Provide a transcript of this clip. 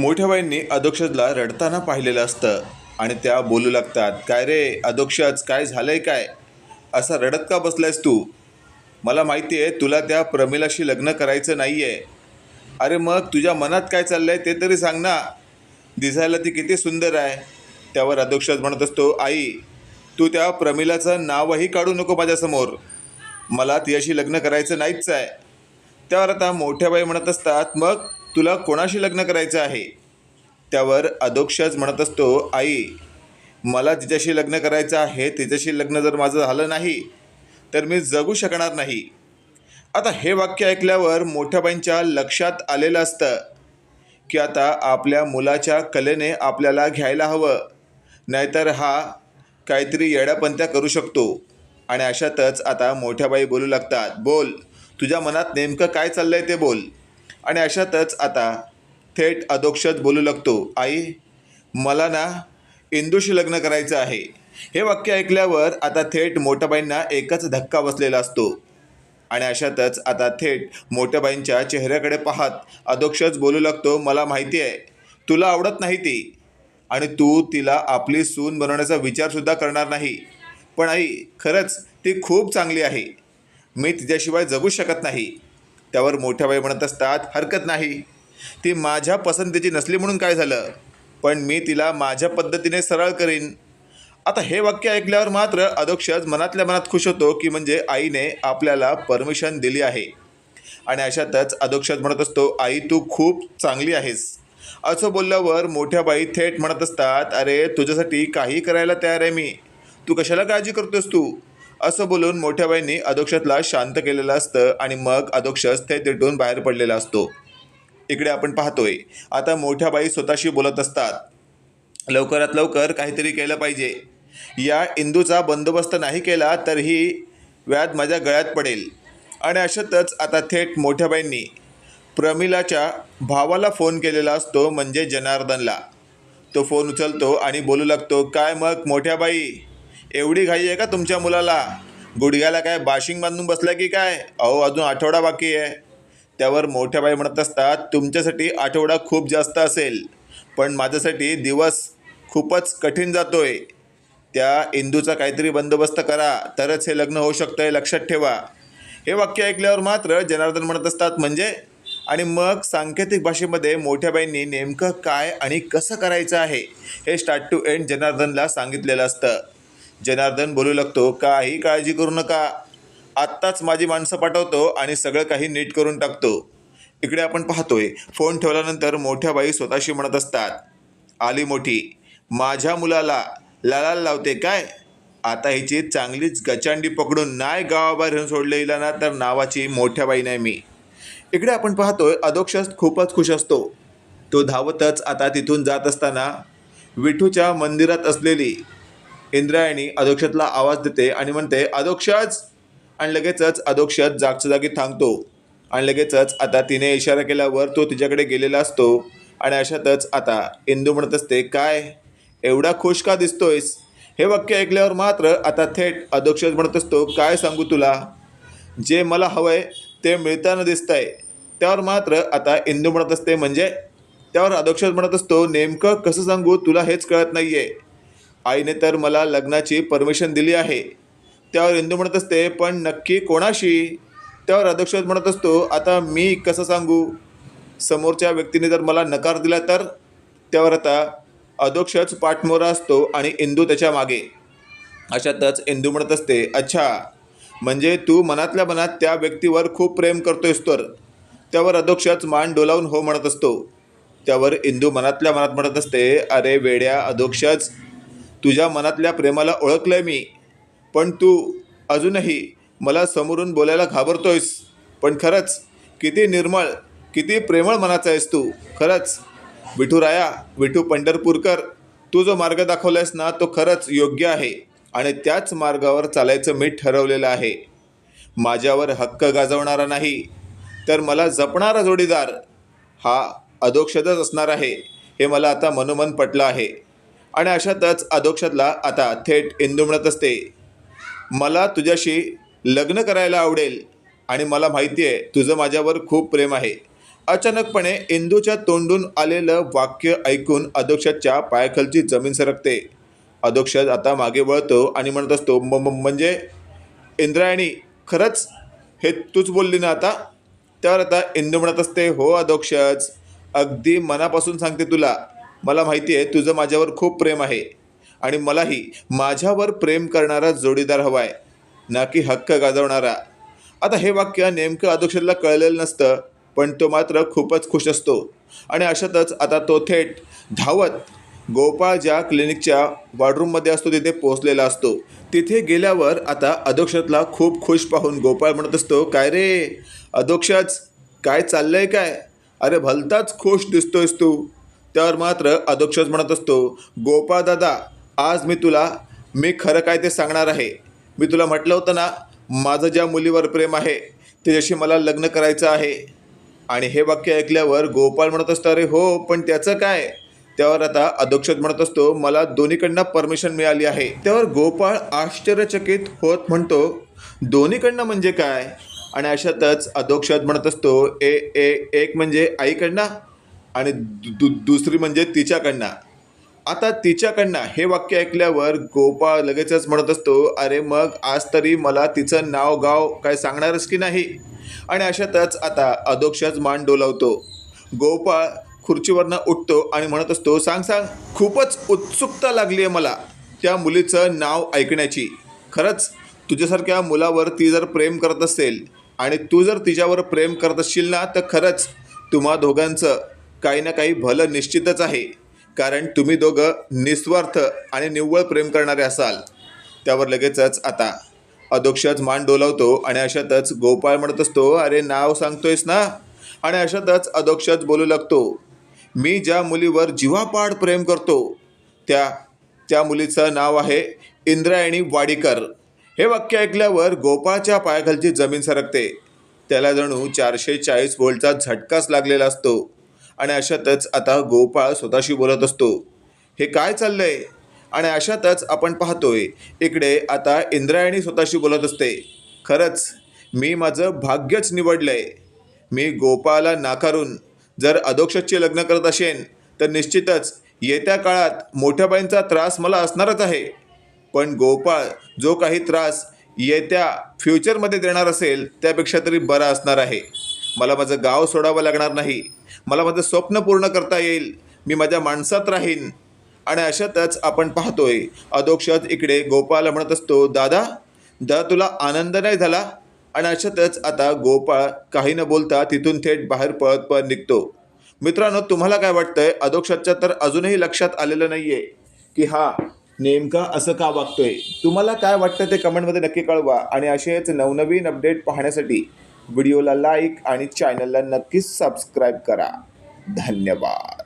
मोठ्याबाईंनी अधोक्षजला रडताना पाहिलेलं असतं आणि त्या बोलू लागतात काय रे अधोक्षज काय झालंय काय? असा रडत का बसलायस तू? मला माहिती आहे तुला त्या प्रमिलाशी लग्न करायचं नाही आहे अरे मग तुझ्या मनात काय चाललंय ते तरी सांग ना. दिसायला ती किती सुंदर आहे. त्यावर अध्यक्षच म्हणत असतो आई तू त्या प्रमिलाचं नावही काढू नको माझ्यासमोर. मला तिच्याशी लग्न करायचं नाहीच आहे. त्यावर आता मोठ्या बाई म्हणत असतात मग तुला कोणाशी लग्न करायचं आहे? त्यावर अधोक्षज म्हणत असतो आई मला तिच्याशी लग्न करायचं आहे तिच्याशी लग्न जर माझं झालं नाही तर मी जगू शकणार नाही. आता हे वाक्य ऐकल्यावर मोठ्याबाईंच्या लक्षात आलेलं असतं की आता आपल्या मुलाच्या कलेने आपल्याला घ्यायला हवं. नाहीतर हा काहीतरी येड्यापंत्या करू शकतो. आणि अशातच आता मोठ्याबाई बोलू लागतात बोल तुझ्या मनात नेमकं काय चाललं आहे ते बोल. आणि अशातच आता थेट अधोक्षत बोलू लागतो. आई मला ना इंदूशी लग्न करायचं आहे. हे वाक्य ऐकल्यावर आता थेट मोठ्याबाईंना एकच धक्का बसलेला असतो. आणि अशातच आता थेट मोठ्याबाईंच्या चेहऱ्याकडे पाहत अधोक्षच बोलू लागतो मला माहिती आहे. तुला आवडत नाही ती. आणि तू तिला आपली सून बनवण्याचा विचारसुद्धा करणार नाही. पण आई खरंच ती खूप चांगली आहे. मी तिच्याशिवाय जगू शकत नाही. त्यावर मोठ्या बाई म्हणत असतात हरकत नाही. ती माझ्या पसंतीची नसली म्हणून काय झालं? पण मी तिला माझ्या पद्धतीने सरळ करीन. आता हे वाक्य ऐकल्यावर मात्र अधोक्षज मनातल्या मनात खुश होतो की म्हणजे आईने आपल्याला परमिशन दिली आहे. आणि अशातच अधोक्षज म्हणत असतो आई तू खूप चांगली आहेस. असं बोलल्यावर मोठ्या बाई थेट म्हणत असतात अरे तुझ्यासाठी काही करायला तयार आहे मी. तू कशाला काळजी करतोस तू? असं बोलून मोठ्या बाईंनी अधोक्षतला शांत केलेलं असतं आणि मग अधोक्षस थेट तिटून बाहेर पडलेला असतो. इकडे आपण पाहतोय. आता मोठ्या बाई स्वतःशी बोलत असतात. लवकरात लवकर काहीतरी केलं पाहिजे. या इंदूचा बंदोबस्त नाही केला तर ही व्याध माझ्या गळ्यात पडेल. आणि अशातच आता थेट मोठ्याबाईंनी प्रमिलाच्या भावाला फोन केलेला असतो म्हणजे जनार्दनला. तो फोन उचलतो आणि बोलू लागतो काय मग मोठ्या बाई? एवढी घाई आहे का तुमच्या मुलाला? गुडघ्याला काय बाशिंग बांधून बसला की काय? अहो अजून आठवडा बाकी आहे. त्यावर मोठ्याबाई म्हणत असतात तुमच्यासाठी आठवडा खूप जास्त असेल. पण माझ्यासाठी दिवस खूपच कठीण जातो आहे त्या इंदूचा काहीतरी बंदोबस्त करा तरच हे लग्न होऊ शकतं हे लक्षात ठेवा. हे वाक्य ऐकल्यावर मात्र जनार्दन म्हणत असतात म्हणजे? आणि मग सांकेतिक भाषेमध्ये मोठ्याबाईंनी नेमकं काय आणि कसं करायचं आहे हे स्टार्ट टू एंड जनार्दनला सांगितलेलं असतं. जनार्दन बोलू लागतो काही काळजी करू नका. आत्ताच माझी माणसं पाठवतो आणि सगळं काही नीट करून टाकतो. इकडे आपण पाहतोय फोन ठेवल्यानंतर मोठ्या बाई स्वतःशी म्हणत असतात आली मोठी माझ्या मुलाला लालाल लावते काय? आता हिची चांगलीच गचांडी पकडून नाही गावाबाहेर घेऊन सोडले हिला ना तर नावाची मोठ्या बाई नाही मी. इकडे आपण पाहतोय अधोक्षज खूपच खुश असतो. तो धावतच आता तिथून जात असताना विठूच्या मंदिरात असलेली इंद्रायणी अधोक्षतला आवाज देते आणि म्हणते अधोक्षज आणि लगेचच अधोक्षत जागच्या जागी थांबतो. आणि लगेचच आता तिने इशारा केल्यावर तो तिच्याकडे गेलेला असतो. आणि अशातच आता इंदू म्हणत असते काय? एवढा खुश का दिसतोयस? हे वाक्य ऐकल्यावर मात्र आता थेट अधोक्षज म्हणत असतो काय सांगू तुला? जे मला हवंय ते मिळताना दिसतंय. त्यावर मात्र आता इंदू म्हणत असते म्हणजे? त्यावर अधोक्षज म्हणत असतो नेमकं कसं सांगू? तुला हेच कळत नाही आहे आईने तर मला लग्नाची परमिशन दिली आहे. त्यावर इंदू म्हणत असते पण नक्की कोणाशी? त्यावर अध्यक्ष म्हणत असतो आता मी कसं सांगू? समोरच्या व्यक्तीने जर मला नकार दिला तर? त्यावर आता अध्यक्षच पाठमोरा असतो आणि इंदू त्याच्यामागे. अशातच इंदू म्हणत असते अच्छा म्हणजे तू मनातल्या मनात त्या व्यक्तीवर खूप प्रेम करतोयस तर? त्यावर अध्यक्षच मान डोलावून हो म्हणत असतो. त्यावर इंदू मनातल्या मनात म्हणत असते अरे वेड्या अध्यक्षच तुझ्या मनातल्या प्रेमाला ओळखलंय मी. पण तू अजूनही मला समोरून बोलायला घाबरतोयस. पण खरंच किती निर्मळ किती प्रेमळ मनाचा आहेस तू. खरंच विठुराया विठू पंढरपूरकर तू जो मार्ग दाखवलायस ना तो खरंच योग्य आहे. आणि त्याच मार्गावर चालायचं मी ठरवलेलं आहे. माझ्यावर हक्क गाजवणारा नाही तर मला जपणारा जोडीदार हा अधोक्षतच असणार आहे हे मला आता मनोमन पटलं आहे. आणि अशातच अधोक्षतला आता थेट इंदू म्हणत असते मला तुझ्याशी लग्न करायला आवडेल आणि मला माहिती आहे तुझं माझ्यावर खूप प्रेम आहे. अचानकपणे इंदूच्या तोंडून आलेलं वाक्य ऐकून अधोक्षजच्या पायाखालची जमीन सरकते. अधोक्षज आता मागे वळतो आणि म्हणत असतो म्हणजे इंद्रायणी खरंच हे तूच बोलली ना आता? त्यावर आता इंदू म्हणत असते हो अधोक्षज अगदी मनापासून सांगते तुला मला माहिती आहे तुझं माझ्यावर खूप प्रेम आहे. आणि मलाही माझ्यावर प्रेम करणारा जोडीदार हवा आहे. ना की हक्क गाजवणारा. आता हे वाक्य नेमकं अधोक्षजला कळलेलं नसतं पण तो मात्र खूपच खुश असतो. आणि अशातच आता तो थेट धावत गोपाळ ज्या क्लिनिकच्या वॉर्डरूममध्ये असतो तिथे पोहोचलेला असतो. तिथे गेल्यावर आता अधोक्षजला खूप खुश पाहून गोपाळ म्हणत असतो काय रे? अधोक्षज काय चाललंय काय? अरे भलताच खुश दिसतोयस तू. त्यावर मात्र अधोक्षज म्हणत असतो गोपाळ दादा आज मी तुला मी खरं काय ते सांगणार आहे. मी तुला म्हटलं होतं ना माझं ज्या मुलीवर प्रेम आहे त्याच्याशी मला लग्न करायचं आहे. आणि हे वाक्य ऐकल्यावर गोपाळ म्हणत असतो अरे हो पण त्याचं काय? त्यावर आता अधोक्षज म्हणत असतो मला दोन्हीकडनं परमिशन मिळाली आहे. त्यावर गोपाळ आश्चर्यचकित होत म्हणतो दोन्हीकडनं म्हणजे काय? आणि अशातच अधोक्षज म्हणत असतो ए ए एक म्हणजे आईकडनं आणि दु दु- दुसरी म्हणजे तिच्याकडनं. आता तिच्याकडनं हे वाक्य ऐकल्यावर गोपाळ लगेचच म्हणत असतो अरे मग आज तरी मला तिचं नाव गाव काय सांगणारच की नाही? आणि अशातच आता अधोक्षच मान डोलावतो. गोपाळ खुर्चीवरनं उठतो आणि म्हणत असतो सांग सांग खूपच उत्सुकता लागली आहे मला त्या मुलीचं नाव ऐकण्याची. खरंच तुझ्यासारख्या मुलावर ती जर प्रेम करत असेल आणि तू जर तिच्यावर प्रेम करत असशील ना तर खरंच तुम्हा दोघांचं काही ना काही भलं निश्चितच आहे. कारण तुम्ही दोघं निस्वार्थ आणि निव्वळ प्रेम करणारे असाल. त्यावर लगेचच आता अधोक्षज मान डोलावतो आणि अशातच गोपाळ म्हणत असतो अरे नाव सांगतोयस ना? आणि अशातच अधोक्षज बोलू लागतो मी ज्या मुलीवर जीवापाड प्रेम करतो त्या त्या मुलीचं नाव आहे इंद्रायणी वाडीकर. हे वाक्य ऐकल्यावर गोपाळच्या पायाखालची जमीन सरकते. त्याला जणू चारशे चाळीस व्होल्टचा झटकाच लागलेला असतो. आणि अशातच आता गोपाळ स्वतःशी बोलत असतो. हे काय चाललंय? आणि अशातच आपण पाहतोय इकडे आता इंद्रायणी स्वतःशी बोलत असते. खरंच मी माझं भाग्यच निवडलंय. मी गोपाळला नाकारून जर अधोक्षचे लग्न करत असेन तर निश्चितच येत्या काळात मोठ्या बाईंचा त्रास मला असणारच आहे. पण गोपाळ जो काही त्रास येत्या फ्युचरमध्ये देणार असेल त्यापेक्षा तरी बरा असणार आहे. मला माझं गाव सोडावं लागणार नाही. मला माझं स्वप्न पूर्ण करता येईल. मी माझ्या माणसात राहीन. आणि अशातच आपण पाहतोय अधोक्षज इकडे गोपाळला म्हणत असतो दादा दादा तुला आनंद नाही झाला? आणि अशातच आता गोपाळ काही न बोलता तिथून थेट बाहेर पळत पळत निघतो. मित्रांनो तुम्हाला काय वाटतंय? अधोक्षजच्या तर अजूनही लक्षात आलेलं नाही आहे की हा नेमका असं का वागतोय? तुम्हाला काय वाटतं ते कमेंटमध्ये नक्की कळवा. आणि असेच नवनवीन अपडेट पाहण्यासाठी व्हिडिओला लाईक आणि चॅनलला नक्कीच सबस्क्राईब करा. धन्यवाद.